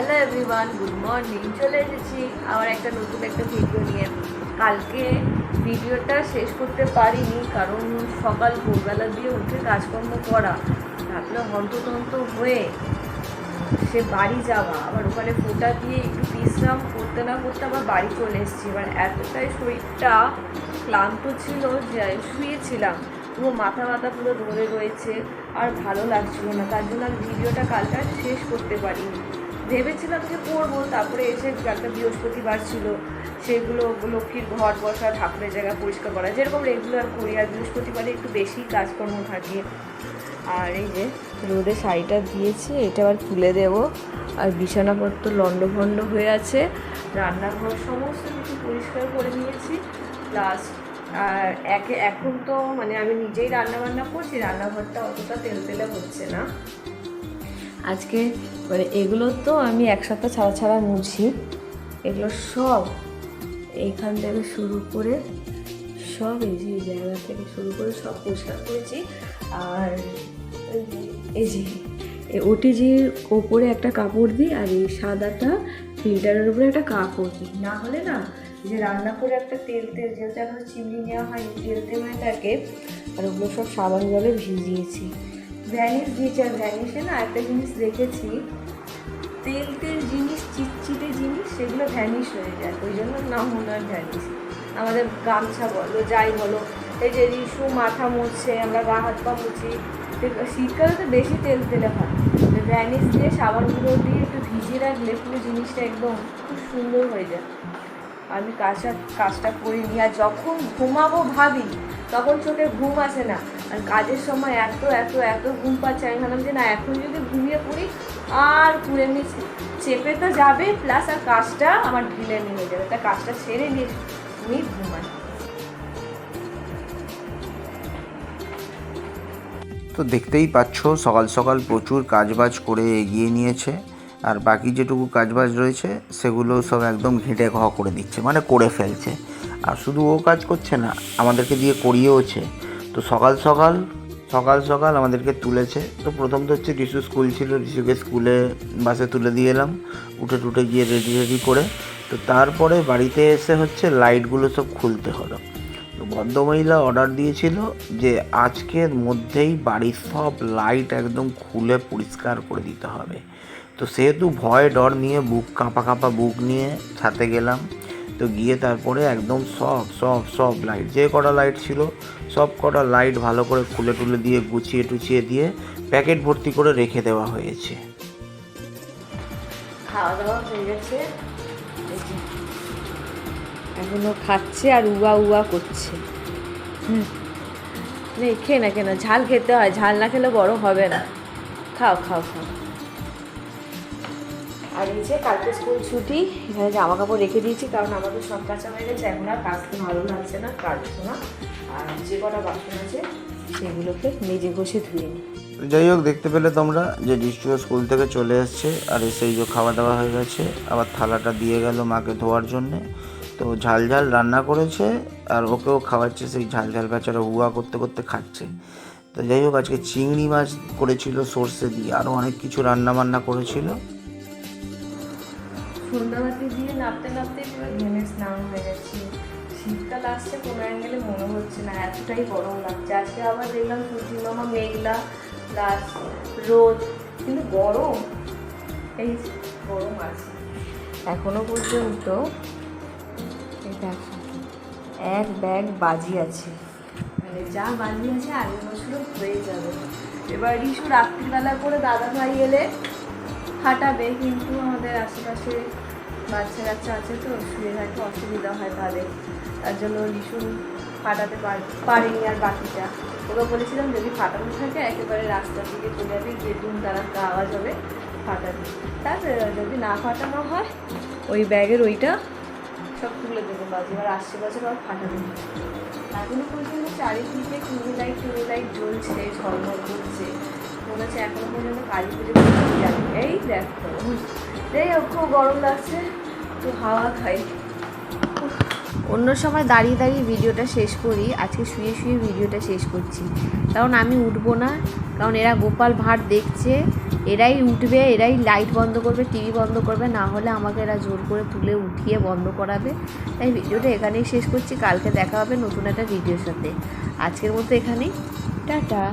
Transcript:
Hello everyone good morning চলে এসেছি আবার একটা নতুন একটা ভিডিও নিয়ে। কালকে ভিডিওটা শেষ করতে পারিনি, কারণ সকাল ভোরবেলা দিয়ে উঠে কাজকর্ম করা। ভাবলাম হন্ততন্ত হয়ে সে বাড়ি যাওয়া। আবার ওখানে ফোটা দিয়ে একটু বিশ্রাম করতে না করতে আবার বাড়ি চলে এসেছি। এবার এতটাই শরীরটা ক্লান্ত ছিল যে শুয়েছিলাম। পুরো মাথা মাথা পুরো ধরে রয়েছে। আর ভালো লাগছিল না। তার জন্য আমি ভিডিওটা কালকে আর শেষ করতে পারিনি। ভেবেছিলাম যে করব, তারপরে এসে একটা বৃহস্পতিবার ছিল, সেগুলো লক্ষ্মীর ঘর বসা, ঠাকুরের জায়গা পরিষ্কার করা, যেরকম রেগুলার করি, আর বৃহস্পতিবারে একটু বেশি কাজকর্ম থাকে। আর এই যে রোদে শাড়িটা দিয়েছি, এটা আবার তুলে দেব। আর বিছানাপত্র লণ্ডভণ্ড হয়ে আছে। রান্নাঘর সমস্ত কিছু পরিষ্কার করে নিয়েছি। প্লাস আর একে, এখন তো মানে আমি নিজেই রান্না বান্না করছি, রান্নাঘরটা অতটা তেল তেলে হচ্ছে না। আজকে মানে এগুলো তো আমি এক সপ্তাহ ছাড়া ছাড়া মুছি। এগুলো সব এইখান থেকে শুরু করে সব এই যে জায়গা থেকে শুরু করে সব পরিষ্কার করেছি। আর এই যে- ওটিজির ওপরে একটা কাপড় দিই আর এই সাদাটা ফিল্টারের উপরে একটা কাপড় দিই। না হলে না যে রান্না করে একটা তেল তেল যেহেতু এখন চিমনি নেওয়া হয় তেল তেল হয়ে থাকে, আর ওগুলো সব সাবান জলে ভিজিয়েছি। ভ্যানিশ দিয়েছি আর ভ্যানিশে না একটা জিনিস দেখেছি, তেল তেল জিনিস, চিটচিটে জিনিস, সেগুলো ভ্যানিশ হয়ে যায়। ওই জন্য নাম মনে হয় ভ্যানিশ আমাদের গামছা বলো, যাই বলো, এই যে রিসু মাথা মুছছে, আমরা গা হাত পা মুছি শীতকালে তো বেশি তেল তেলে হয় তো ভ্যানিশ দিয়ে সাবানগুলো দিয়ে একটু ভিজিয়ে রাখলে পুরো জিনিসটা একদম খুব সুন্দর হয়ে যায়। আমি কাজটা কাজটা করে নিই আর যখন ঘুমাবো ভাবি তখন চোখে ঘুম আসে না। আর কাজের সময় এত এত এত ঘুম পাচ্ছে। আমি ভাবলাম যে না, এখন যদি ঘুমিয়ে পড়ি, আর পুরে এমনি চেপে তো যাবে প্লাস আর কাজটা আমার ঢিলে নিয়ে যাবে। তা কাজটা সেরে নিয়ে আমি ঘুমাই। তো দেখতেই পাচ্ছ, সকাল সকাল প্রচুর কাজবাজ করে এগিয়ে নিয়েছে। আর বাকি যেটুকু কাজবাজ রয়েছে, সেগুলো সব একদম ঘেঁটে ঘ করে দিচ্ছে মানে করে ফেলছে। আর শুধু ও কাজ করছে না, আমাদেরকে দিয়ে করিয়েওছে। তো সকাল সকাল সকাল সকাল আমাদেরকে তুলেছে। তো প্রথম তো হচ্ছে রিশু স্কুল ছিল রিশুকে স্কুলে, বাসে তুলে দিয়ে এলাম, উঠে টুটে গিয়ে রেডি রেডি করে। তো তারপরে বাড়িতে এসে হচ্ছে লাইটগুলো সব খুলতে হলো। তো ভদ্রমহিলা অর্ডার দিয়েছিল যে আজকের মধ্যেই বাড়ির সব লাইট একদম খুলে পরিষ্কার করে দিতে হবে। তো সেহেতু ভয়, ডর নিয়ে বুক, কাঁপা কাঁপা বুক নিয়ে ছাতে গেলাম। তো গিয়ে তারপরে একদম সব সব সব লাইট যে কটা লাইট ছিল, সব কটা লাইট ভালো করে খুলে টুলে দিয়ে গুছিয়ে টুছিয়ে দিয়ে প্যাকেট ভর্তি করে রেখে দেওয়া হয়েছে। খাওয়া দাওয়া খাচ্ছে আর উয়া উয়া করছে। হুম, নেই, খেয়ে না কেন ঝাল খেতে হয়, ঝাল না খেলে বড় হবে না। খাও খাও খাও। আর এই যে কালকে স্কুল ছুটি, এখানে জামা কাপড় রেখে দিয়েছি, কারণ আমাদের সব কাঁচা হয়ে গেছে, এখন আর কাচতে ভালো লাগছে না কাটবো না। আর যে কটা বাসন আছে, সেগুলোকে নিজে ঘষে ধুয়ে নিই। যাই হোক, দেখতে পেলে তোমরা যে ডিস্ট্রিক্ট স্কুল থেকে চলে এসছে, আর এসে এই যে খাওয়া দাওয়া হয়ে গেছে, আবার থালাটা দিয়ে গেল মাকে ধোয়ার জন্যে। তো ঝাল ঝাল রান্না করেছে, আর ওকেও খাওয়াচ্ছে, সেই ঝাল ঝাল বেচারা উয়া করতে করতে খাচ্ছে। তো যাই হোক, আজকে চিংড়ি মাছ করেছিল সর্ষে দিয়ে আরও অনেক কিছু রান্না বান্না করেছিল। সন্ধ্যাবাতি দিয়ে নাপতে নাপতে পুরো ঘেমে স্নান হয়ে গেছে শীতকাল আসছে, কোনো অ্যাঙ্গেলে মনে হচ্ছে না, এতটাই গরম লাগছে। আজকে আবার দেখলাম সূর্যি মামা মেঘলা প্লাস রোদ, কিন্তু গরম। এই গরম আছে। এখনও পর্যন্ত এক ব্যাগ বাজি আছে। মানে যা বাজি আছে আগের বছরও হয়ে যাবে। এবার ইস্যু রাত্রিবেলা করে দাদা ভাই এলে ফাটাবে কিন্তু আমাদের আশেপাশে বাচ্চা কাচ্চা আছে তো, শুয়ে থাকতে অসুবিধা হয় তাদের। তার জন্য লিসু ফাটাতে পার- পারিনি আর বাকিটা। ওকে বলেছিলাম, যদি ফাটানো থাকে, একেবারে রাস্তার দিকে চলে যাবে যে দুম তারা আওয়াজ হবে, ফাটাবে। তার যদি না ফাটানো হয়, ওই ব্যাগের ওইটা সব তুলে দেবো বাজে এবার আসছে বছর আর ফাটাবে। না এখনও পর্যন্ত চারিদিকে টুনি লাইট টুনি লাইট জ্বলছে ঝলমল করছে। মনে হচ্ছে এখনও পর্যন্ত কালী পুজো এই দেখো এই হোক, খুব গরম লাগছে। তো হাওয়া খাই। অন্য সময় দাঁড়িয়ে দাঁড়িয়ে ভিডিওটা শেষ করি। আজকে শুয়ে শুয়ে ভিডিওটা শেষ করছি। কারণ আমি উঠবো না। কারণ এরা গোপাল ভাঁড় দেখছে। এরাই উঠবে এরাই লাইট বন্ধ করবে টিভি বন্ধ করবে। না হলে আমাকে এরা জোর করে তুলে উঠিয়ে বন্ধ করাবে। তাই ভিডিওটা এখানেই শেষ করছি। কালকে দেখা হবে নতুন একটা ভিডিওর সাথে। আজকের মতো এখানেই। টাটা।